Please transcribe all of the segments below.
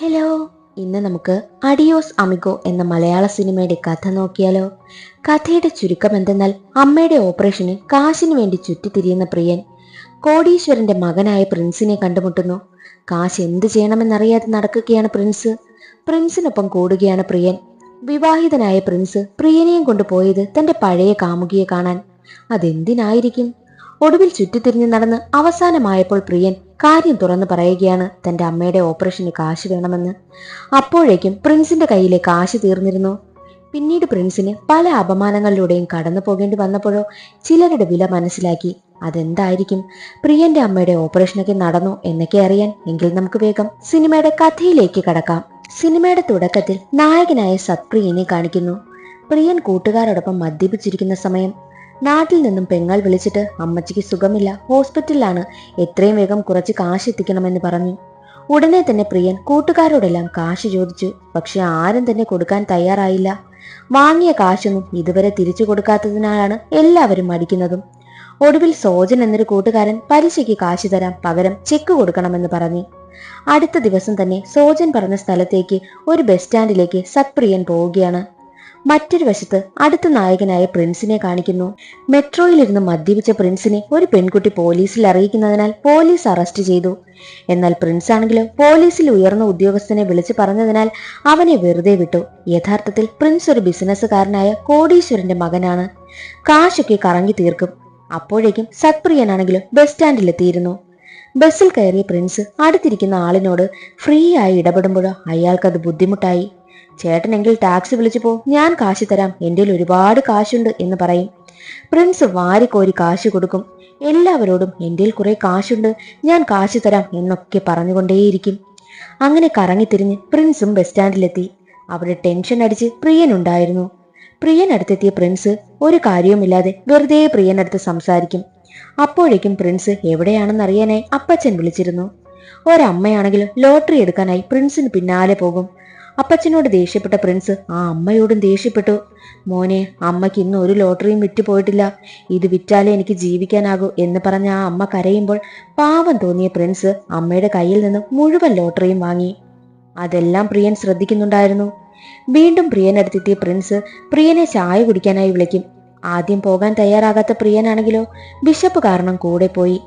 Hello. ഇന്ന് നമുക്ക് adios amigo എന്ന മലയാള സിനിമയുടെ കഥ നോക്കിയാലോ? കഥയുടെ ചുരുക്കം എന്തെന്നാൽ അമ്മയുടെ ഓപ്പറേഷന് കാശിന് വേണ്ടി ചുറ്റിത്തിരിയുന്ന പ്രിയൻ കോടീശ്വരന്റെ മകനായ പ്രിൻസിനെ കണ്ടുമുട്ടുന്നു. കാശ് എന്ത് ചെയ്യണമെന്നറിയാതെ നടക്കുകയാണ് പ്രിൻസ്. പ്രിൻസിനൊപ്പം കൂടുകയാണ് പ്രിയൻ. വിവാഹിതനായ പ്രിൻസ് പ്രിയനെയും കൊണ്ടുപോയത് തന്റെ പഴയ കാമുകിയെ കാണാൻ. അതെന്തിനായിരിക്കും? ഒടുവിൽ ചുറ്റിത്തിരിഞ്ഞ് നടന്ന് അവസാനമായപ്പോൾ പ്രിയൻ കാര്യം തുറന്നു പറയുകയാണ് തന്റെ അമ്മയുടെ ഓപ്പറേഷന് കാശ് വേണമെന്ന്. അപ്പോഴേക്കും പ്രിൻസിന്റെ കയ്യിലെ കാശ് തീർന്നിരുന്നു. പിന്നീട് പ്രിൻസിന് പല അപമാനങ്ങളിലൂടെയും കടന്നു പോകേണ്ടി വന്നപ്പോഴോ ചിലരുടെ വില മനസ്സിലാക്കി അതെന്തായിരിക്കും? പ്രിയന്റെ അമ്മയുടെ ഓപ്പറേഷനൊക്കെ നടന്നു എന്നൊക്കെ അറിയാൻ എങ്കിൽ നമുക്ക് വേഗം സിനിമയുടെ കഥയിലേക്ക് കടക്കാം. സിനിമയുടെ തുടക്കത്തിൽ നായകനായ സത്പ്രിയനെ കാണിക്കുന്നു. പ്രിയൻ കൂട്ടുകാരോടൊപ്പം മദ്യപിച്ചിരിക്കുന്ന സമയം നാട്ടിൽ നിന്നും പെങ്ങൾ വിളിച്ചിട്ട് അമ്മച്ചിക്ക് സുഖമില്ല. ഹോസ്പിറ്റലിലാണ് എത്രയും വേഗം കുറച്ച് കാശ് എത്തിക്കണമെന്ന് പറഞ്ഞു. ഉടനെ തന്നെ പ്രിയൻ കൂട്ടുകാരോടെല്ലാം കാശ് ചോദിച്ചു. പക്ഷെ ആരും തന്നെ കൊടുക്കാൻ തയ്യാറായില്ല. വാങ്ങിയ കാശൊന്നും ഇതുവരെ തിരിച്ചു കൊടുക്കാത്തതിനാലാണ് എല്ലാവരും മടിക്കുന്നതും. ഒടുവിൽ സോജൻ എന്നൊരു കൂട്ടുകാരൻ പലിശയ്ക്ക് കാശ് തരാം പകരം ചെക്ക് കൊടുക്കണമെന്ന് പറഞ്ഞു. അടുത്ത ദിവസം തന്നെ സോജൻ പറഞ്ഞ സ്ഥലത്തേക്ക് ഒരു ബസ് സ്റ്റാൻഡിലേക്ക് സത്പ്രിയൻ പോവുകയാണ്. മറ്റൊരു വശത്ത് അടുത്ത നായകനായ പ്രിൻസിനെ കാണിക്കുന്നു. മെട്രോയിലിരുന്ന് മദ്യപിച്ച പ്രിൻസിനെ ഒരു പെൺകുട്ടി പോലീസിൽ അറിയിക്കുന്നതിനാൽ പോലീസ് അറസ്റ്റ് ചെയ്തു. എന്നാൽ പ്രിൻസ് ആണെങ്കിലും പോലീസിൽ ഉയർന്ന ഉദ്യോഗസ്ഥനെ വിളിച്ചു പറഞ്ഞതിനാൽ അവനെ വെറുതെ വിട്ടു. യഥാർത്ഥത്തിൽ പ്രിൻസ് ഒരു ബിസിനസ്സുകാരനായ കോടീശ്വരന്റെ മകനാണ്. കാശൊക്കെ കറങ്ങി തീർക്കും. അപ്പോഴേക്കും സത്പ്രിയനാണെങ്കിലും ബസ് സ്റ്റാൻഡിലെത്തിയിരുന്നു ബസ്സിൽ കയറിയ പ്രിൻസ് അടുത്തിരിക്കുന്ന ആളിനോട് ഫ്രീ ആയി ഇടപെടുമ്പോഴോ അയാൾക്കത് ബുദ്ധിമുട്ടായി. ചേട്ടനെങ്കിൽ ടാക്സി വിളിച്ചു പോ ഞാൻ കാശ് തരാം. എന്റെ ഒരുപാട് കാശുണ്ട് എന്ന് പറയും. പ്രിൻസ് വാരിക്കോരി കാശ് കൊടുക്കും. എല്ലാവരോടും എന്റെ കുറെ കാശുണ്ട്. ഞാൻ കാശ് തരാം എന്നൊക്കെ പറഞ്ഞുകൊണ്ടേയിരിക്കും. അങ്ങനെ കറങ്ങിത്തിരിഞ്ഞ് പ്രിൻസും ബസ് സ്റ്റാൻഡിലെത്തി. അവിടെ ടെൻഷൻ അടിച്ച് പ്രിയനുണ്ടായിരുന്നു പ്രിയൻ അടുത്തെത്തിയ പ്രിൻസ് ഒരു കാര്യവുമില്ലാതെ വെറുതെ പ്രിയനടുത്ത് സംസാരിക്കും. അപ്പോഴേക്കും പ്രിൻസ് എവിടെയാണെന്ന് അറിയാനായി അപ്പച്ചൻ വിളിച്ചിരുന്നു. ഒരമ്മയാണെങ്കിലും ലോട്ടറി എടുക്കാനായി പ്രിൻസിന് പിന്നാലെ പോകും. അപ്പച്ചനോട് ദേഷ്യപ്പെട്ട പ്രിൻസ് ആ അമ്മയോടും ദേഷ്യപ്പെട്ടു. മോനെ അമ്മയ്ക്ക് ഇന്ന് ഒരു ലോട്ടറിയും വിറ്റു പോയിട്ടില്ല. ഇത് വിറ്റാലേ എനിക്ക് ജീവിക്കാനാകൂ എന്ന് പറഞ്ഞ ആ അമ്മ കരയുമ്പോൾ പാവം തോന്നിയ പ്രിൻസ് അമ്മയുടെ കയ്യിൽ നിന്ന് മുഴുവൻ ലോട്ടറിയും വാങ്ങി. അതെല്ലാം പ്രിയൻ ശ്രദ്ധിക്കുന്നുണ്ടായിരുന്നു. വീണ്ടും പ്രിയനടുത്തെത്തിയ പ്രിൻസ് പ്രിയനെ ചായ കുടിക്കാനായി വിളിക്കും. ആദ്യം പോകാൻ തയ്യാറാകാത്ത പ്രിയനാണെങ്കിലോ ബിഷപ്പ് കാരണം കൂടെ പോയി.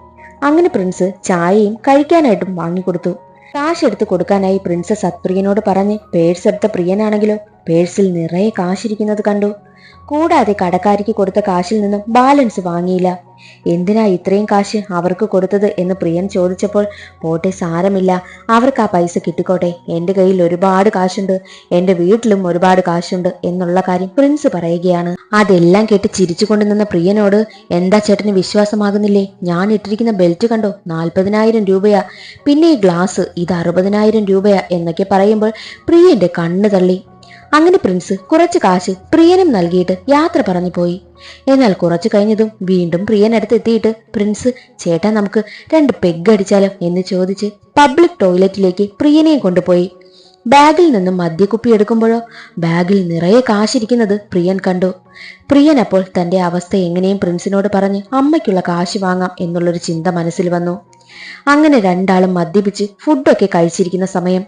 അങ്ങനെ പ്രിൻസ് ചായയും കഴിക്കാനായിട്ടും വാങ്ങിക്കൊടുത്തു. കാശ് എടുത്ത് കൊടുക്കാനായി പ്രിൻസസ് സത്പ്രിയനോട് പറഞ്ഞ് പേഴ്സ് എടുത്ത പ്രിയനാണെങ്കിലോ? പേഴ്സിൽ നിറയെ കാശിരിക്കുന്നത് കണ്ടു. കൂടാതെ കടക്കാരിക്ക് കൊടുത്ത കാശിൽ നിന്നും ബാലൻസ് വാങ്ങിയില്ല. എന്തിനാ ഇത്രയും കാശ് അവർക്ക് കൊടുത്തത് എന്ന് പ്രിയൻ ചോദിച്ചപ്പോൾ പോട്ടെ സാരമില്ല. അവർക്ക് ആ പൈസ കിട്ടിക്കോട്ടെ. എന്റെ കയ്യിൽ ഒരുപാട് കാശുണ്ട്. എന്റെ വീട്ടിലും ഒരുപാട് കാശുണ്ട് എന്നുള്ള കാര്യം പ്രിൻസ് പറയുകയാണ്. അതെല്ലാം കേട്ട് ചിരിച്ചുകൊണ്ട് നിന്ന പ്രിയനോട് എന്താ ചേട്ടന് വിശ്വാസമാകുന്നില്ലേ? ഞാൻ ഇട്ടിരിക്കുന്ന ബെൽറ്റ് കണ്ടോ? നാൽപ്പതിനായിരം രൂപയാ. പിന്നെ ഈ ഗ്ലാസ് ഇത് അറുപതിനായിരം രൂപയാ എന്നൊക്കെ പറയുമ്പോൾ പ്രിയന്റെ കണ്ണ് തള്ളി. അങ്ങനെ പ്രിൻസ് കുറച്ച് കാശ് പ്രിയനും നൽകിയിട്ട് യാത്ര പറഞ്ഞു പോയി. എന്നാൽ കുറച്ചു കഴിഞ്ഞതും വീണ്ടും പ്രിയനടുത്ത് എത്തിയിട്ട് പ്രിൻസ് ചേട്ടാ നമുക്ക് രണ്ട് പെഗ് അടിച്ചാലോ? എന്ന് ചോദിച്ച് പബ്ലിക് ടോയ്ലറ്റിലേക്ക് പ്രിയനെയും കൊണ്ടുപോയി. ബാഗിൽ നിന്നും മദ്യക്കുപ്പി എടുക്കുമ്പോഴോ ബാഗിൽ നിറയെ കാശിരിക്കുന്നത് പ്രിയൻ കണ്ടു. പ്രിയൻ അപ്പോൾ തന്റെ അവസ്ഥ എങ്ങനെയും പ്രിൻസിനോട് പറഞ്ഞ് അമ്മയ്ക്കുള്ള കാശ് വാങ്ങാം എന്നുള്ളൊരു ചിന്ത മനസ്സിൽ വന്നു. അങ്ങനെ രണ്ടാളും മദ്യപിച്ച് ഫുഡൊക്കെ കഴിച്ചിരിക്കുന്ന സമയം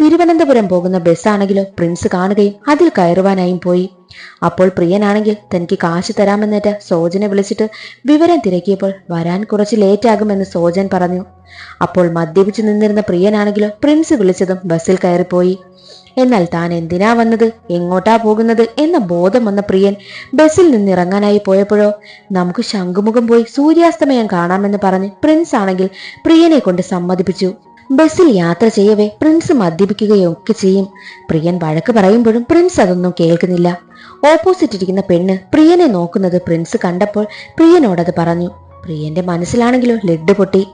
തിരുവനന്തപുരം പോകുന്ന ബസ്സാണെങ്കിലോ പ്രിൻസ് കാണുകയും അതിൽ കയറുവാനായും പോയി. അപ്പോൾ പ്രിയനാണെങ്കിൽ തനിക്ക് കാശ് തരാമെന്നേറ്റ സോജനെ വിളിച്ചിട്ട് വിവരം തിരക്കിയപ്പോൾ വരാൻ കുറച്ച് ലേറ്റാകുമെന്ന് സോജൻ പറഞ്ഞു. അപ്പോൾ മദ്യപിച്ചു നിന്നിരുന്ന പ്രിയനാണെങ്കിലോ പ്രിൻസ് വിളിച്ചതും ബസ്സിൽ കയറിപ്പോയി. എന്നാൽ താൻ എന്തിനാ വന്നത്? എങ്ങോട്ടാ പോകുന്നത്? എന്ന ബോധം വന്ന പ്രിയൻ ബസ്സിൽ നിന്നിറങ്ങാനായി പോയപ്പോഴോ നമുക്ക് ശംഖുമുഖം പോയി സൂര്യാസ്തമയം കാണാമെന്ന് പറഞ്ഞ് പ്രിൻസ് ആണെങ്കിൽ പ്രിയനെ കൊണ്ട് സമ്മതിപ്പിച്ചു. ബസ്സിൽ യാത്ര ചെയ്യവേ പ്രിൻസ് മദ്യപിക്കുകയൊക്കെ ചെയ്യും. പ്രിയൻ വഴക്ക് പറയുമ്പോഴും പ്രിൻസ് അതൊന്നും കേൾക്കുന്നില്ല. ഓപ്പോസിറ്റ് ഇരിക്കുന്ന പെണ്ണ് പ്രിയനെ നോക്കുന്നത് പ്രിൻസ് കണ്ടപ്പോൾ പ്രിയനോടത് പറഞ്ഞു. പ്രിയന്റെ മനസ്സിലാണെങ്കിലോ ലഡ് പൊട്ടി.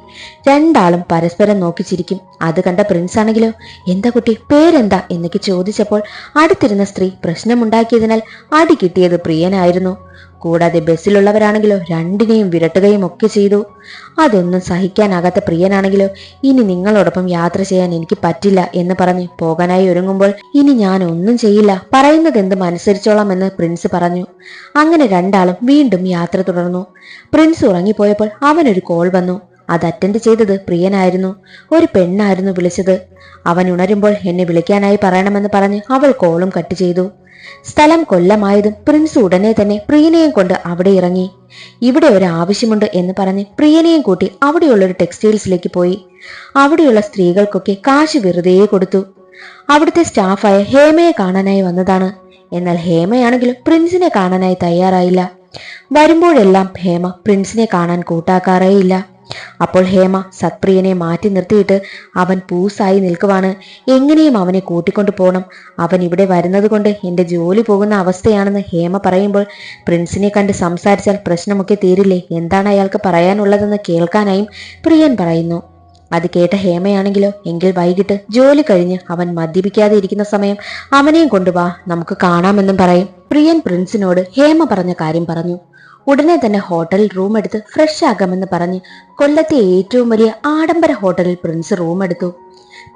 രണ്ടാളും പരസ്പരം നോക്കിച്ചിരിക്കും അത് കണ്ട പ്രിൻസ് ആണെങ്കിലോ എന്താ കുട്ടി പേരെന്താ? എന്നൊക്കെ ചോദിച്ചപ്പോൾ അടുത്തിരുന്ന സ്ത്രീ പ്രശ്നമുണ്ടാക്കിയതിനാൽ അടി കിട്ടിയത് പ്രിയനായിരുന്നു. കൂടാതെ ബസ്സിലുള്ളവരാണെങ്കിലോ രണ്ടിനെയും വിരട്ടുകയും ഒക്കെ ചെയ്തു. അതൊന്നും സഹിക്കാനാകാത്ത പ്രിയനാണെങ്കിലോ ഇനി നിങ്ങളോടൊപ്പം യാത്ര ചെയ്യാൻ എനിക്ക് പറ്റില്ല എന്ന് പറഞ്ഞ് പോകാനായി ഒരുങ്ങുമ്പോൾ ഇനി ഞാൻ ഒന്നും ചെയ്യില്ല. പറയുന്നത് എന്തും അനുസരിച്ചോളാം എന്ന് പ്രിൻസ് പറഞ്ഞു. അങ്ങനെ രണ്ടാളും വീണ്ടും യാത്ര തുടർന്നു. പ്രിൻസ് ഉറങ്ങിപ്പോയപ്പോൾ അവനൊരു കോൾ വന്നു. അത് അറ്റൻഡ് ചെയ്തത് പ്രിയനായിരുന്നു. ഒരു പെണ്ണായിരുന്നു വിളിച്ചത്. അവൻ ഉണരുമ്പോൾ എന്നെ വിളിക്കാനായി പറയണമെന്ന് പറഞ്ഞ് അവൾ കോളും കട്ട് ചെയ്തു. സ്ഥലം കൊല്ലമായതും പ്രിൻസ് ഉടനെ തന്നെ പ്രിയനെയും കൊണ്ട് അവിടെ ഇറങ്ങി. ഇവിടെ ഒരു ആവശ്യമുണ്ട് എന്ന് പറഞ്ഞ് പ്രിയനെയും കൂട്ടി അവിടെയുള്ള ഒരു ടെക്സ്റ്റൈൽസിലേക്ക് പോയി. അവിടെയുള്ള സ്ത്രീകൾക്കൊക്കെ കാശ് വെറുതെ കൊടുത്തു. അവിടുത്തെ സ്റ്റാഫായ ഹേമയെ കാണാനായി വന്നതാണ്. എന്നാൽ ഹേമയാണെങ്കിലും പ്രിൻസിനെ കാണാനായി തയ്യാറായില്ല. വരുമ്പോഴെല്ലാം ഹേമ പ്രിൻസിനെ കാണാൻ കൂട്ടാക്കാറേയില്ല. അപ്പോൾ ഹേമ സത്പ്രിയനെ മാറ്റി നിർത്തിയിട്ട് അവൻ പൂസായി നിൽക്കുവാണ്. എങ്ങനെയും അവനെ കൂട്ടിക്കൊണ്ടു പോകണം അവൻ ഇവിടെ വരുന്നത് കൊണ്ട് എന്റെ ജോലി പോകുന്ന അവസ്ഥയാണെന്ന് ഹേമ പറയുമ്പോൾ പ്രിൻസിനെ കണ്ട് സംസാരിച്ചാൽ പ്രശ്നമൊക്കെ തീരില്ലേ? എന്താണ് അയാൾക്ക് പറയാനുള്ളതെന്ന് കേൾക്കാനായും പ്രിയൻ പറയുന്നു. അത് കേട്ട ഹേമയാണെങ്കിലോ? എങ്കിൽ വൈകിട്ട് ജോലി കഴിഞ്ഞ് അവൻ മദ്യപിക്കാതെ ഇരിക്കുന്ന സമയം അവനെയും കൊണ്ടുവാ നമുക്ക് കാണാമെന്നും പറയും. പ്രിയൻ പ്രിൻസിനോട് ഹേമ പറഞ്ഞ കാര്യം പറഞ്ഞു. ഉടനെ തന്നെ ഹോട്ടൽ റൂം എടുത്ത് ഫ്രഷ് ആകാമെന്ന് പറഞ്ഞ് കൊല്ലത്തെ ഏറ്റവും വലിയ ആഡംബര ഹോട്ടലിൽ പ്രിൻസ് റൂം എടുത്തു.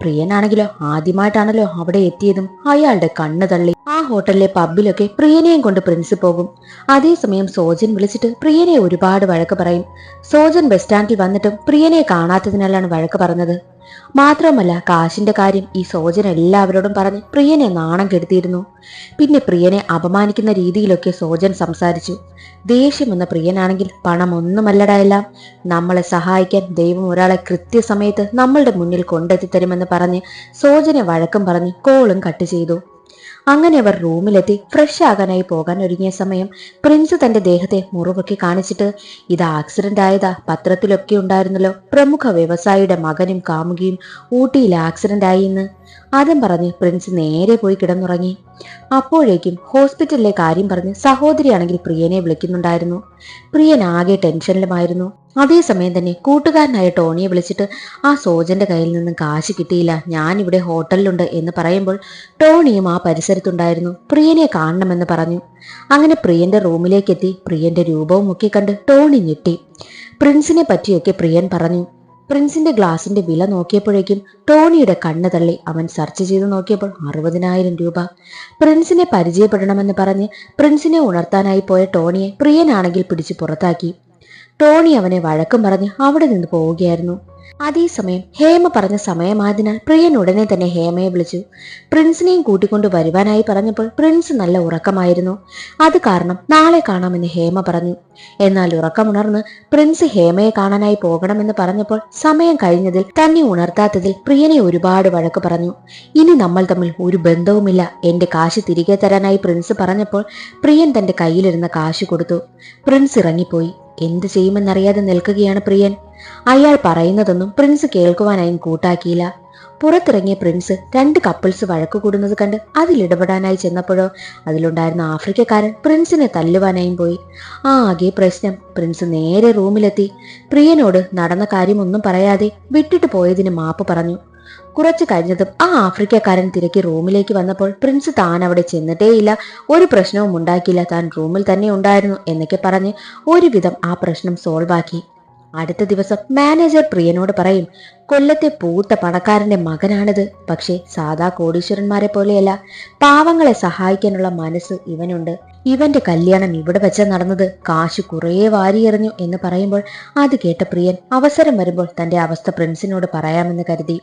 പ്രിയനാണെങ്കിലോ ആദ്യമായിട്ടാണല്ലോ അവിടെ എത്തിയതും അയാളുടെ കണ്ണ് തള്ളി. ആ ഹോട്ടലിലെ പബ്ബിലൊക്കെ പ്രിയനെയും കൊണ്ട് പ്രിൻസ് പോകും. അതേസമയം സോജൻ വിളിച്ചിട്ട് പ്രിയനെ ഒരുപാട് വഴക്ക് പറയും. സോജൻ ബസ് സ്റ്റാൻഡിൽ വന്നിട്ടും പ്രിയനെ കാണാത്തതിനാലാണ് വഴക്ക് പറഞ്ഞത്. മാത്രമല്ല കാശിന്റെ കാര്യം ഈ സോജൻ എല്ലാവരോടും പറഞ്ഞ് പ്രിയനെ നാണം കെടുത്തിയിരുന്നു. പിന്നെ പ്രിയനെ അപമാനിക്കുന്ന രീതിയിലൊക്കെ സോജൻ സംസാരിച്ചു. ദേഷ്യം എന്ന പ്രിയനാണെങ്കിൽ പണം ഒന്നുമല്ലടാ എല്ലാം. നമ്മളെ സഹായിക്കാൻ ദൈവം ഒരാളെ കൃത്യസമയത്ത് നമ്മളുടെ മുന്നിൽ കൊണ്ടെത്തി തരുമെന്ന് പറഞ്ഞ് സോജനെ വഴക്കം പറഞ്ഞ് കോളും കട്ട് ചെയ്തു. അങ്ങനെ അവർ റൂമിലെത്തി ഫ്രഷ് ആകാനായി പോകാൻ ഒരുങ്ങിയ സമയം പ്രിൻസ് തന്റെ ദേഹത്തെ മുറിവൊക്കെ കാണിച്ചിട്ട് ഇത് ആക്സിഡന്റ് ആയതാ പത്രത്തിലൊക്കെ ഉണ്ടായിരുന്നല്ലോ. പ്രമുഖ വ്യവസായിയുടെ മകനും കാമുകിയും ഊട്ടിയിൽ ആക്സിഡന്റ് ആയി എന്ന് അതും പറഞ്ഞ് പ്രിൻസ് നേരെ പോയി കിടന്നുറങ്ങി. അപ്പോഴേക്കും ഹോസ്പിറ്റലിലെ കാര്യം പറഞ്ഞ് സഹോദരിയാണെങ്കിൽ പ്രിയനെ വിളിക്കുന്നുണ്ടായിരുന്നു. പ്രിയൻ ആകെ ടെൻഷനിലുമായിരുന്നു അതേസമയം തന്നെ കൂട്ടുകാരനായ ടോണിയെ വിളിച്ചിട്ട് ആ സോജന്റെ കയ്യിൽ നിന്ന് കാശ് കിട്ടിയില്ല ഞാൻ ഇവിടെ ഹോട്ടലിലുണ്ട് എന്ന് പറയുമ്പോൾ ടോണിയും ആ പരിസരത്തുണ്ടായിരുന്നു. പ്രിയനെ കാണണമെന്ന് പറഞ്ഞു. അങ്ങനെ പ്രിയന്റെ റൂമിലേക്ക് എത്തി പ്രിയന്റെ രൂപവും ഒക്കെ കണ്ട് ടോണി ഞെട്ടി. പ്രിൻസിനെ പറ്റിയൊക്കെ പ്രിയൻ പറഞ്ഞു. പ്രിൻസിന്റെ ഗ്ലാസിന്റെ വില നോക്കിയപ്പോഴേക്കും ടോണിയുടെ കണ്ണ് തള്ളി അവൻ സെർച്ച് ചെയ്ത് നോക്കിയപ്പോൾ അറുപതിനായിരം രൂപ. പ്രിൻസിനെ പരിചയപ്പെടണമെന്ന് പറഞ്ഞ് പ്രിൻസിനെ ഉണർത്താനായി പോയ ടോണിയെ പ്രിയനാണെങ്കിൽ പിടിച്ച് പുറത്താക്കി. ടോണി അവനെ വഴക്കം പറഞ്ഞ് അവിടെ നിന്ന് പോവുകയായിരുന്നു. അതേസമയം ഹേമ പറഞ്ഞ സമയമായതിനാൽ പ്രിയൻ ഉടനെ തന്നെ ഹേമയെ വിളിച്ചു. പ്രിൻസിനെയും കൂട്ടിക്കൊണ്ട് വരുവാനായി പറഞ്ഞപ്പോൾ പ്രിൻസ് നല്ല ഉറക്കമായിരുന്നു. അത് കാരണം നാളെ കാണാമെന്ന് ഹേമ പറഞ്ഞു. എന്നാൽ ഉറക്കമുണർന്ന് പ്രിൻസ് ഹേമയെ കാണാനായി പോകണമെന്ന് പറഞ്ഞപ്പോൾ സമയം കഴിഞ്ഞതിൽ തന്നെ ഉണർത്താത്തതിൽ പ്രിയനെ ഒരുപാട് വഴക്ക് പറഞ്ഞു. ഇനി നമ്മൾ തമ്മിൽ ഒരു ബന്ധവുമില്ല. എന്റെ കാശ് തിരികെ തരാനായി പ്രിൻസ് പറഞ്ഞപ്പോൾ പ്രിയൻ തന്റെ കയ്യിലിരുന്ന കാശ് കൊടുത്തു. പ്രിൻസ് ഇറങ്ങിപ്പോയി. എന്ത് ചെയ്യുമെന്നറിയാതെ നിൽക്കുകയാണ് പ്രിയൻ. അയാൾ പറയുന്നതൊന്നും പ്രിൻസ് കേൾക്കുവാനായും കൂട്ടാക്കിയില്ല. പുറത്തിറങ്ങിയ പ്രിൻസ് രണ്ട് കപ്പിൾസ് വഴക്കു കൂടുന്നത് കണ്ട് അതിലിടപെടാനായി ചെന്നപ്പോഴോ അതിലുണ്ടായിരുന്ന ആഫ്രിക്കക്കാരൻ പ്രിൻസിനെ തല്ലുവാനായും പോയി. ആകെ പ്രശ്നം പ്രിൻസ് നേരെ റൂമിലെത്തി. പ്രിയനോട് നടന്ന കാര്യമൊന്നും പറയാതെ വിട്ടിട്ട് പോയതിന് മാപ്പ് പറഞ്ഞു. കുറച്ചു കഴിഞ്ഞതും ആ ആഫ്രിക്കക്കാരൻ തിരക്കി റൂമിലേക്ക് വന്നപ്പോൾ പ്രിൻസ് താൻ അവിടെ ചെന്നിട്ടേയില്ല. ഒരു പ്രശ്നവും ഉണ്ടാക്കിയില്ല. താൻ റൂമിൽ തന്നെ ഉണ്ടായിരുന്നു എന്നൊക്കെ പറഞ്ഞ് ഒരുവിധം ആ പ്രശ്നം സോൾവ് ആക്കി അടുത്ത ദിവസം മാനേജർ പ്രിയനോട് പറയും കൊല്ലത്തെ പൂത്ത പണക്കാരന്റെ മകനാണിത്. പക്ഷേ സാധാ കോടീശ്വരന്മാരെ പോലെയല്ല. പാവങ്ങളെ സഹായിക്കാനുള്ള മനസ്സ് ഇവനുണ്ട്. ഇവന്റെ കല്യാണം ഇവിടെ വെച്ച നടന്നത്. കാശ് കുറേ വാരിയെറിഞ്ഞു എന്ന് പറയുമ്പോൾ അത് കേട്ട പ്രിയൻ അവസരം വരുമ്പോൾ തന്റെ അവസ്ഥ പ്രിൻസിനോട് പറയാമെന്ന് കരുതി.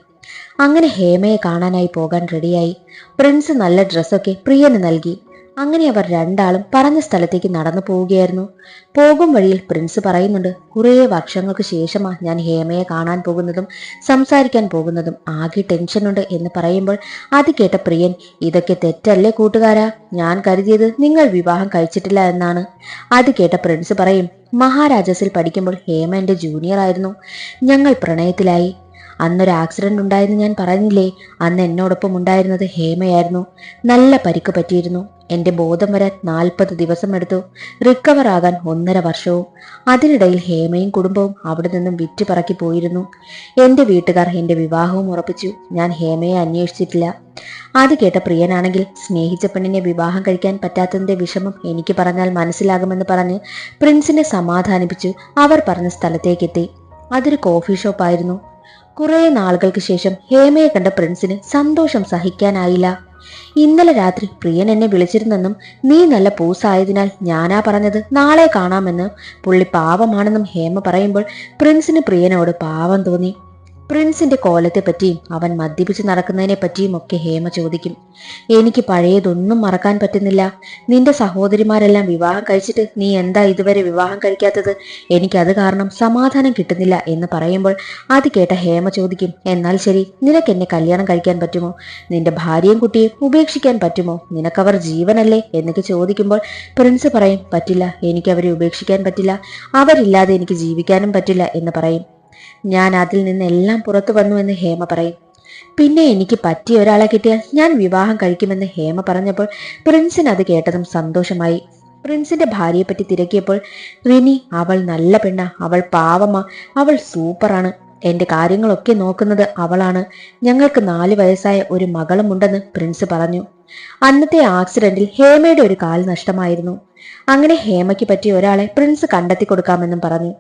അങ്ങനെ ഹേമയെ കാണാനായി പോകാൻ റെഡിയായി പ്രിൻസ് നല്ല ഡ്രസ്സൊക്കെ പ്രിയന് നൽകി. അങ്ങനെ അവർ രണ്ടാളും പറഞ്ഞ സ്ഥലത്തേക്ക് നടന്നു പോവുകയായിരുന്നു. പോകും വഴിയിൽ പ്രിൻസ് പറയുന്നുണ്ട് കുറേ വർഷങ്ങൾക്ക് ശേഷമാ ഞാൻ ഹേമയെ കാണാൻ പോകുന്നതും സംസാരിക്കാൻ പോകുന്നതും ആകെ ടെൻഷനുണ്ട് എന്ന് പറയുമ്പോൾ അത് കേട്ട പ്രിയൻ ഇതൊക്കെ തെറ്റല്ലേ കൂട്ടുകാരാ? ഞാൻ കരുതിയത് നിങ്ങൾ വിവാഹം കഴിച്ചിട്ടില്ല എന്നാണ്. അത് കേട്ട പ്രിൻസ് പറയും മഹാരാജസിൽ പഠിക്കുമ്പോൾ ഹേമ എന്റെ ജൂനിയർ ആയിരുന്നു. ഞങ്ങൾ പ്രണയത്തിലായി. അന്നൊരു ആക്സിഡന്റ് ഉണ്ടായെന്ന് ഞാൻ പറഞ്ഞില്ലേ? അന്ന് എന്നോടൊപ്പം ഉണ്ടായിരുന്നത് ഹേമയായിരുന്നു. നല്ല പരിക്ക് പറ്റിയിരുന്നു. എന്റെ ബോധം വരാൻ നാൽപ്പത് ദിവസം എടുത്തു. റിക്കവർ ആകാൻ ഒന്നര വർഷവും. അതിനിടയിൽ ഹേമയും കുടുംബവും അവിടെ നിന്നും വിറ്റ് പറക്കി പോയിരുന്നു. എന്റെ വീട്ടുകാർ എന്റെ വിവാഹവും ഉറപ്പിച്ചു. ഞാൻ ഹേമയെ അന്വേഷിച്ചിട്ടില്ല. അത് കേട്ട പ്രിയനാണെങ്കിൽ സ്നേഹിച്ച പെണ്ണിനെ വിവാഹം കഴിക്കാൻ പറ്റാത്തതിന്റെ വിഷമം എനിക്ക് പറഞ്ഞാൽ മനസ്സിലാകുമെന്ന് പറഞ്ഞ് പ്രിൻസിനെ സമാധാനിപ്പിച്ചു. അവർ പറഞ്ഞ സ്ഥലത്തേക്കെത്തി. അതൊരു കോഫി ഷോപ്പായിരുന്നു കുറെ നാളുകൾക്ക് ശേഷം ഹേമയെ കണ്ട പ്രിൻസിന് സന്തോഷം സഹിക്കാനായില്ല. ഇന്നലെ രാത്രി പ്രിയൻ എന്നെ വിളിച്ചിരുന്നെന്നും നീ നല്ല പൂസായതിനാൽ ഞാനാ പറഞ്ഞത് നാളെ കാണാമെന്ന്. പുള്ളി പാവമാണെന്നും ഹേമ പറയുമ്പോൾ പ്രിൻസിന് പ്രിയനോട് പാവം തോന്നി. പ്രിൻസിന്റെ കോലത്തെ പറ്റിയും അവൻ മദ്യപിച്ച് നടക്കുന്നതിനെ പറ്റിയും ഒക്കെ ഹേമ ചോദിക്കും. എനിക്ക് പഴയതൊന്നും മറക്കാൻ പറ്റുന്നില്ല. നിന്റെ സഹോദരിമാരെല്ലാം വിവാഹം കഴിച്ചിട്ട് നീ എന്താ ഇതുവരെ വിവാഹം കഴിക്കാത്തത്? എനിക്കത് കാരണം സമാധാനം കിട്ടുന്നില്ല എന്ന് പറയുമ്പോൾ അത് കേട്ട ഹേമ ചോദിക്കും എന്നാൽ ശരി നിനക്ക് എന്നെ കല്യാണം കഴിക്കാൻ പറ്റുമോ? നിന്റെ ഭാര്യയും കുട്ടിയും ഉപേക്ഷിക്കാൻ പറ്റുമോ? നിനക്കവർ ജീവനല്ലേ? എന്നൊക്കെ ചോദിക്കുമ്പോൾ പ്രിൻസ് പറയും പറ്റില്ല എനിക്ക് അവരെ ഉപേക്ഷിക്കാൻ പറ്റില്ല. അവരില്ലാതെ എനിക്ക് ജീവിക്കാനും പറ്റില്ല എന്ന് പറയും. ഞാൻ അതിൽ നിന്നെല്ലാം പുറത്തു വന്നു എന്ന് ഹേമ പറയും. പിന്നെ എനിക്ക് പറ്റിയ ഒരാളെ കിട്ടിയാൽ ഞാൻ വിവാഹം കഴിക്കുമെന്ന് ഹേമ പറഞ്ഞപ്പോൾ പ്രിൻസിന് അത് കേട്ടതും സന്തോഷമായി. പ്രിൻസിന്റെ ഭാര്യയെ പറ്റി തിരക്കിയപ്പോൾ റിനി അവൾ നല്ല പെണ്ണ. അവൾ പാവമ. അവൾ സൂപ്പറാണ്. എന്റെ കാര്യങ്ങളൊക്കെ നോക്കുന്നത് അവളാണ്. ഞങ്ങൾക്ക് നാല് വയസ്സായ ഒരു മകളുമുണ്ടെന്ന് പ്രിൻസ് പറഞ്ഞു. അന്നത്തെ ആക്സിഡന്റിൽ ഹേമയുടെ ഒരു കാൽ നഷ്ടമായിരുന്നു. അങ്ങനെ ഹേമയ്ക്ക് പറ്റിയ ഒരാളെ പ്രിൻസ് കണ്ടെത്തി കൊടുക്കാമെന്നും പറഞ്ഞു.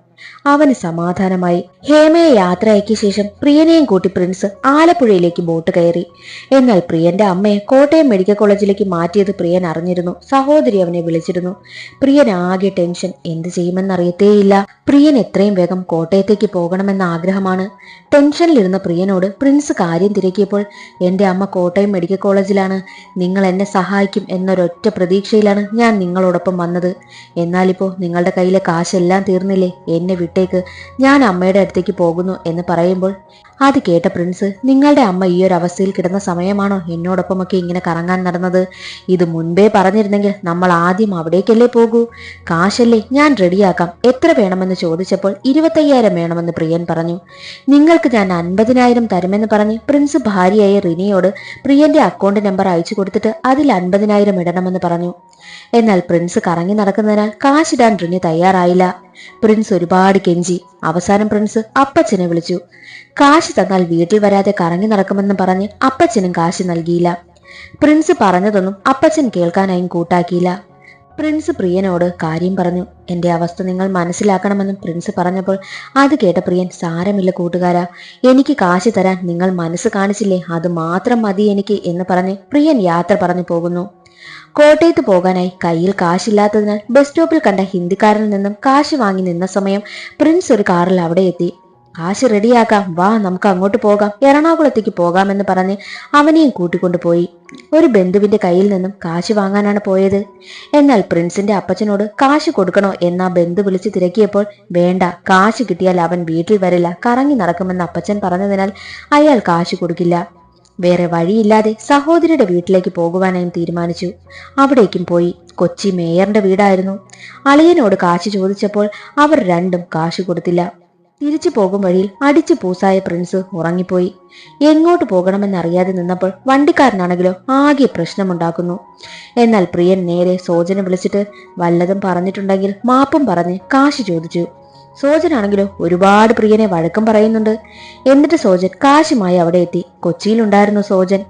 അവന് സമാധാനമായി. ഹേമയെ യാത്രയാക്കിയ ശേഷം പ്രിയനെയും കൂട്ടി പ്രിൻസ് ആലപ്പുഴയിലേക്ക് ബോട്ട് കയറി. എന്നാൽ പ്രിയന്റെ അമ്മയെ കോട്ടയം മെഡിക്കൽ കോളേജിലേക്ക് മാറ്റിയത് പ്രിയൻ അറിഞ്ഞിരുന്നു. സഹോദരി അവനെ വിളിച്ചിരുന്നു. പ്രിയൻ ആകെ ടെൻഷൻ. എന്ത് ചെയ്യുമെന്നറിയത്തേയില്ല. പ്രിയൻ എത്രയും വേഗം കോട്ടയത്തേക്ക് പോകണമെന്ന ആഗ്രഹമാണ്. ടെൻഷനിലിരുന്ന പ്രിയനോട് പ്രിൻസ് കാര്യം തിരക്കിയപ്പോൾ എന്റെ അമ്മ കോട്ടയം മെഡിക്കൽ കോളേജിലാണ്. നിങ്ങൾ എന്നെ സഹായിക്കും എന്നൊരൊറ്റ പ്രതീക്ഷയിലാണ് ഞാൻ നിങ്ങളോടൊപ്പം വന്നത്. എന്നാലിപ്പോ നിങ്ങളുടെ കയ്യിലെ കാശെല്ലാം തീർന്നില്ലേ? എന്നെ വിട്ടേക്ക്. ഞാൻ അമ്മയുടെ അടുത്തേക്ക് പോകുന്നു എന്ന് പറയുമ്പോൾ അത് കേട്ട പ്രിൻസ് നിങ്ങളുടെ അമ്മ ഈ ഒരു അവസ്ഥയിൽ കിടന്ന സമയമാണോ എന്നോടൊപ്പമൊക്കെ ഇങ്ങനെ കറങ്ങാൻ നടന്നത്? ഇത് മുൻപേ പറഞ്ഞിരുന്നെങ്കിൽ നമ്മൾ ആദ്യം അവിടേക്കല്ലേ പോകൂ. കാശല്ലേ ഞാൻ റെഡിയാക്കാം. എത്ര വേണമെന്ന് ചോദിച്ചപ്പോൾ ഇരുപത്തയ്യായിരം വേണമെന്ന് പ്രിയൻ പറഞ്ഞു. നിങ്ങൾക്ക് ഞാൻ അൻപതിനായിരം തരുമെന്ന് പറഞ്ഞ് പ്രിൻസ് ഭാര്യയായ റിനിയോട് പ്രിയന്റെ അക്കൗണ്ട് നമ്പർ അയച്ചു കൊടുത്തിട്ട് അതിൽ അൻപതിനായിരം ഇടണമെന്ന് പറഞ്ഞു. എന്നാൽ പ്രിൻസ് കറങ്ങി നടക്കുന്നതിനാൽ കാശിടാൻ റിനി തയ്യാറായില്ല. പ്രിൻസ് ഒരുപാട് കെഞ്ചി. അവസാനം പ്രിൻസ് അപ്പച്ചനെ വിളിച്ചു. കാശ് തന്നാൽ വീട്ടിൽ വരാതെ കറങ്ങി നടക്കുമെന്ന് പറഞ്ഞ് അപ്പച്ചനും കാശ് നൽകിയില്ല. പ്രിൻസ് പറഞ്ഞതൊന്നും അപ്പച്ചൻ കേൾക്കാനായും കൂട്ടാക്കിയില്ല. പ്രിൻസ് പ്രിയനോട് കാര്യം പറഞ്ഞു. എന്റെ അവസ്ഥ നിങ്ങൾ മനസ്സിലാക്കണമെന്നും പ്രിൻസ് പറഞ്ഞപ്പോൾ അത് കേട്ട പ്രിയൻ സാരമില്ല കൂട്ടുകാരാ. എനിക്ക് കാശ് തരാൻ നിങ്ങൾ മനസ്സ് കാണിച്ചില്ലേ? അത് മാത്രം മതി എനിക്ക് എന്ന് പറഞ്ഞ് പ്രിയൻ യാത്ര പറഞ്ഞു പോകുന്നു. കോട്ടയത്ത് പോകാനായി കയ്യിൽ കാശില്ലാത്തതിനാൽ ബസ് സ്റ്റോപ്പിൽ കണ്ട ഹിന്ദിക്കാരനിൽ നിന്നും കാശ് വാങ്ങി നിന്ന സമയം പ്രിൻസ് ഒരു കാറിൽ അവിടെ എത്തി. കാശ് റെഡിയാക്കാം. വാ നമുക്ക് അങ്ങോട്ട് പോകാം. എറണാകുളത്തേക്ക് പോകാമെന്ന് പറഞ്ഞ് അവനെയും കൂട്ടിക്കൊണ്ടുപോയി ഒരു ബന്ധുവിന്റെ കയ്യിൽ നിന്നും കാശ് വാങ്ങാനാണ് പോയത്. എന്നാൽ പ്രിൻസിന്റെ അപ്പച്ചനോട് കാശ് കൊടുക്കണോ എന്ന് ബന്ധു വിളിച്ച് തിരക്കിയപ്പോൾ വേണ്ട കാശ് കിട്ടിയാൽ അവൻ വീട്ടിൽ വരില്ല കറങ്ങി നടക്കുമെന്ന് അപ്പച്ചൻ പറഞ്ഞതിനാൽ അയാൾ കാശ് കൊടുക്കില്ല. വേറെ വഴിയില്ലാതെ സഹോദരിയുടെ വീട്ടിലേക്ക് പോകുവാനായും തീരുമാനിച്ചു. അവിടേക്കും പോയി കൊച്ചി മേയറിന്റെ വീടായിരുന്നു. അളിയനോട് കാശ് ചോദിച്ചപ്പോൾ അവർ രണ്ടും കാശ് കൊടുത്തില്ല. തിരിച്ചു പോകും വഴിയിൽ അടിച്ചു പൂസായ പ്രിൻസ് ഉറങ്ങിപ്പോയി. എങ്ങോട്ട് പോകണമെന്നറിയാതെ നിന്നപ്പോൾ വണ്ടിക്കാരനാണെങ്കിലോ ആകെ പ്രശ്നമുണ്ടാക്കുന്നു. എന്നാൽ പ്രിയൻ നേരെ സോജന വിളിച്ചിട്ട് വല്ലതും പറഞ്ഞിട്ടുണ്ടെങ്കിൽ മാപ്പും പറഞ്ഞ് കാശ് ചോദിച്ചു. സോജനാണെങ്കിലോ ഒരുപാട് പ്രിയനെ വഴക്കം പറയുന്നുണ്ട്. എന്നിട്ട് സോജൻ കാശുമായി അവിടെ എത്തി. കൊച്ചിയിലുണ്ടായിരുന്നു സോജൻ.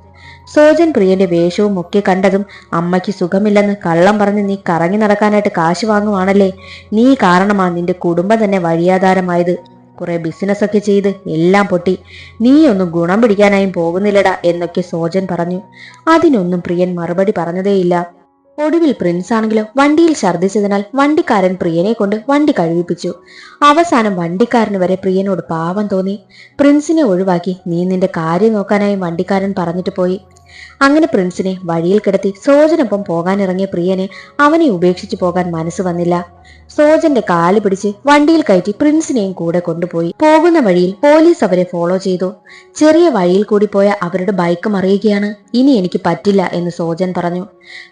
സോജൻ പ്രിയന്റെ വേഷവും ഒക്കെ കണ്ടതും അമ്മയ്ക്ക് സുഖമില്ലെന്ന് കള്ളം പറഞ്ഞ് നീ കറങ്ങി നടക്കാനായിട്ട് കാശ് വാങ്ങുവാണല്ലേ? നീ കാരണമാണ് നിന്റെ കുടുംബം തന്നെ വഴിയാധാരമായത്. കുറെ ബിസിനസ് ഒക്കെ ചെയ്ത് എല്ലാം പൊട്ടി. നീ ഒന്നും ഗുണം പിടിക്കാനായും പോകുന്നില്ലടാ എന്നൊക്കെ സോജൻ പറഞ്ഞു. അതിനൊന്നും പ്രിയൻ മറുപടി പറഞ്ഞതേയില്ല. ഒടുവിൽ പ്രിൻസ് ആണെങ്കിലോ വണ്ടിയിൽ ഛർദ്ദിച്ചതിനാൽ വണ്ടിക്കാരൻ പ്രിയനെ കൊണ്ട് വണ്ടി കഴിവിപ്പിച്ചു അവസാനം വണ്ടിക്കാരന് വരെ പ്രിയനോട് പാവം തോന്നി. പ്രിൻസിനെ ഒഴിവാക്കി നീ നിന്റെ കാര്യം നോക്കാനായി വണ്ടിക്കാരൻ പറഞ്ഞിട്ട് പോയി. അങ്ങനെ പ്രിൻസിനെ വഴിയിൽ കിടത്തി സോജനൊപ്പം പോകാനിറങ്ങിയ പ്രിയനെ അവനെ ഉപേക്ഷിച്ചു പോകാൻ മനസ്സ് വന്നില്ല. സോജന്റെ കാൽ പിടിച്ച് വണ്ടിയിൽ കയറ്റി പ്രിൻസിനെയും കൂടെ കൊണ്ടുപോയി. പോകുന്ന വഴിയിൽ പോലീസ് അവരെ ഫോളോ ചെയ്തു. ചെറിയ വഴിയിൽ കൂടി പോയ അവരുടെ ബൈക്ക് മറിയുകയാണ് ഇനി എനിക്ക് പറ്റില്ല എന്ന് സോജൻ പറഞ്ഞു.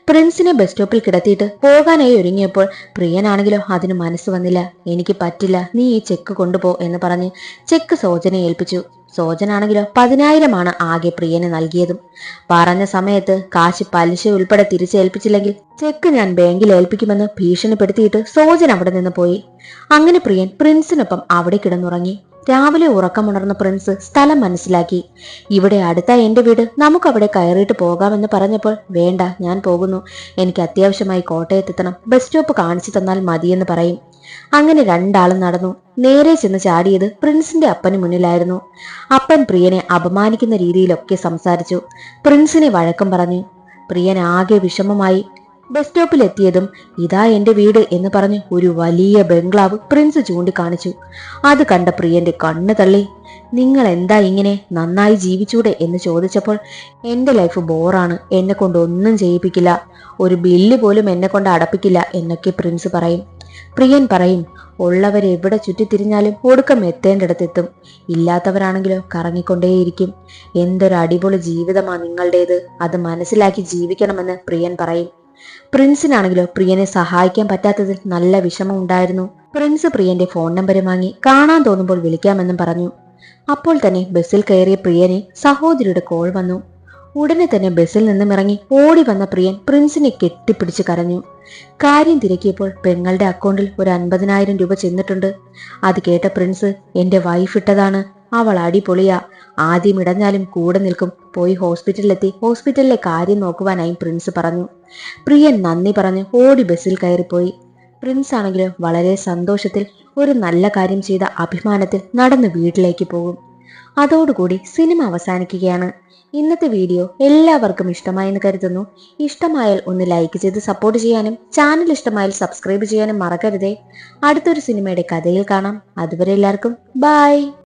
പ്രിൻസിനെ ബസ് സ്റ്റോപ്പിൽ കിടത്തിയിട്ട് പോകാനായി ഒരുങ്ങിയപ്പോൾ പ്രിയനാണെങ്കിലോ അതിന് മനസ്സ് വന്നില്ല. എനിക്ക് പറ്റില്ല. നീ ഈ ചെക്ക് കൊണ്ടുപോ എന്ന് പറഞ്ഞ് ചെക്ക് സോജനെ ഏൽപ്പിച്ചു. സോജനാണെങ്കിലോ? പതിനായിരമാണ് ആകെ പ്രിയന് നൽകിയതും. പറഞ്ഞ സമയത്ത് കാശ് പലിശ ഉൾപ്പെടെ തിരിച്ചേൽപ്പിച്ചില്ലെങ്കിൽ ചെക്ക് ഞാൻ ബാങ്കിൽ ഏൽപ്പിക്കുമെന്ന് ഭീഷണിപ്പെടുത്തിയിട്ട് സോജൻ അവിടെ നിന്ന് പോയി. അങ്ങനെ പ്രിയൻ പ്രിൻസിനൊപ്പം അവിടെ കിടന്നുറങ്ങി. രാവിലെ ഉറക്കമുണർന്ന പ്രിൻസ് സ്ഥലം മനസ്സിലാക്കി. ഇവിടെ അടുത്ത എന്റെ വീട്. നമുക്കവിടെ കയറിയിട്ട് പോകാമെന്ന് പറഞ്ഞപ്പോൾ വേണ്ട ഞാൻ പോകുന്നു. എനിക്ക് അത്യാവശ്യമായി കോട്ടയത്തെത്തണം ബസ് സ്റ്റോപ്പ് കാണിച്ചു തന്നാൽ മതിയെന്ന് പറയും. അങ്ങനെ രണ്ടാളും നടന്നു. നേരെ ചെന്ന് ചാടിയത് പ്രിൻസിന്റെ അപ്പന് മുന്നിലായിരുന്നു. അപ്പൻ പ്രിയനെ അപമാനിക്കുന്ന രീതിയിലൊക്കെ സംസാരിച്ചു. പ്രിൻസിനെ വഴക്കം പറഞ്ഞു. പ്രിയൻ ആകെ വിഷമമായി. ബസ് സ്റ്റോപ്പിലെത്തിയതും ഇതാ എന്റെ വീട് എന്ന് പറഞ്ഞ് ഒരു വലിയ ബംഗ്ലാവ് പ്രിൻസ് ചൂണ്ടിക്കാണിച്ചു. അത് കണ്ട പ്രിയന്റെ കണ്ണ് തള്ളി. നിങ്ങൾ എന്താ ഇങ്ങനെ നന്നായി ജീവിച്ചൂടെ? എന്ന് ചോദിച്ചപ്പോൾ എന്റെ ലൈഫ് ബോറാണ്. എന്നെ കൊണ്ട് ഒന്നും ചെയ്യിപ്പിക്കില്ല. ഒരു ബില്ല് പോലും എന്നെ കൊണ്ട് അടപ്പിക്കില്ല എന്നൊക്കെ പ്രിൻസ് പറയും. പ്രിയൻ പറയും ഉള്ളവരെവിടെ ചുറ്റിത്തിരിഞ്ഞാലും ഒടുക്കം എത്തേണ്ടിടത്തെത്തും. ഇല്ലാത്തവരാണെങ്കിലോ കറങ്ങിക്കൊണ്ടേയിരിക്കും. എന്തൊരു അടിപൊളി ജീവിതമാണ് നിങ്ങളുടേത്. അത് മനസ്സിലാക്കി ജീവിക്കണമെന്ന് പ്രിയൻ പറയും. പ്രിൻസിനാണെങ്കിലോ പ്രിയനെ സഹായിക്കാൻ പറ്റാത്തതിൽ നല്ല വിഷമം ഉണ്ടായിരുന്നു. പ്രിൻസ് പ്രിയന്റെ ഫോൺ നമ്പർ വാങ്ങി കാണാൻ തോന്നുമ്പോൾ വിളിക്കാമെന്നും പറഞ്ഞു. അപ്പോൾ തന്നെ ബസ്സിൽ കയറിയ പ്രിയനെ സഹോദരിയുടെ കോൾ വന്നു. ഉടനെ തന്നെ ബസ്സിൽ നിന്നും ഇറങ്ങി ഓടി വന്ന പ്രിയൻ പ്രിൻസിനെ കെട്ടിപ്പിടിച്ച് കരഞ്ഞു. കാര്യം തിരക്കിയപ്പോൾ പെങ്ങളുടെ അക്കൗണ്ടിൽ ഒരു അൻപതിനായിരം രൂപ ചെന്നിട്ടുണ്ട്. അത് കേട്ട പ്രിൻസ് എന്റെ വൈഫ് ഇട്ടതാണ്. അവൾ അടിപൊളിയാ. ആദ്യം ഇടഞ്ഞാലും കൂടെ നിൽക്കും. പോയി ഹോസ്പിറ്റലിലെത്തി. ഹോസ്പിറ്റലിലെ കാര്യം നോക്കുവാനായി പ്രിൻസ് പറഞ്ഞു. പ്രിയൻ നന്ദി പറഞ്ഞ് ഓടി ബസ്സിൽ കയറിപ്പോയി. പ്രിൻസ് ആണെങ്കിലും വളരെ സന്തോഷത്തിൽ ഒരു നല്ല കാര്യം ചെയ്ത അഭിമാനത്തിൽ നടന്ന് വീട്ടിലേക്ക് പോകും. അതോടുകൂടി സിനിമ അവസാനിക്കുകയാണ്. ഇന്നത്തെ വീഡിയോ എല്ലാവർക്കും ഇഷ്ടമായെന്ന് കരുതുന്നു. ഇഷ്ടമായാൽ ഒന്ന് ലൈക്ക് ചെയ്ത് സപ്പോർട്ട് ചെയ്യാനും ചാനൽ ഇഷ്ടമായാൽ സബ്സ്ക്രൈബ് ചെയ്യാനും മറക്കരുതേ. അടുത്തൊരു സിനിമയുടെ കഥയിൽ കാണാം. അതുവരെ എല്ലാവർക്കും ബൈ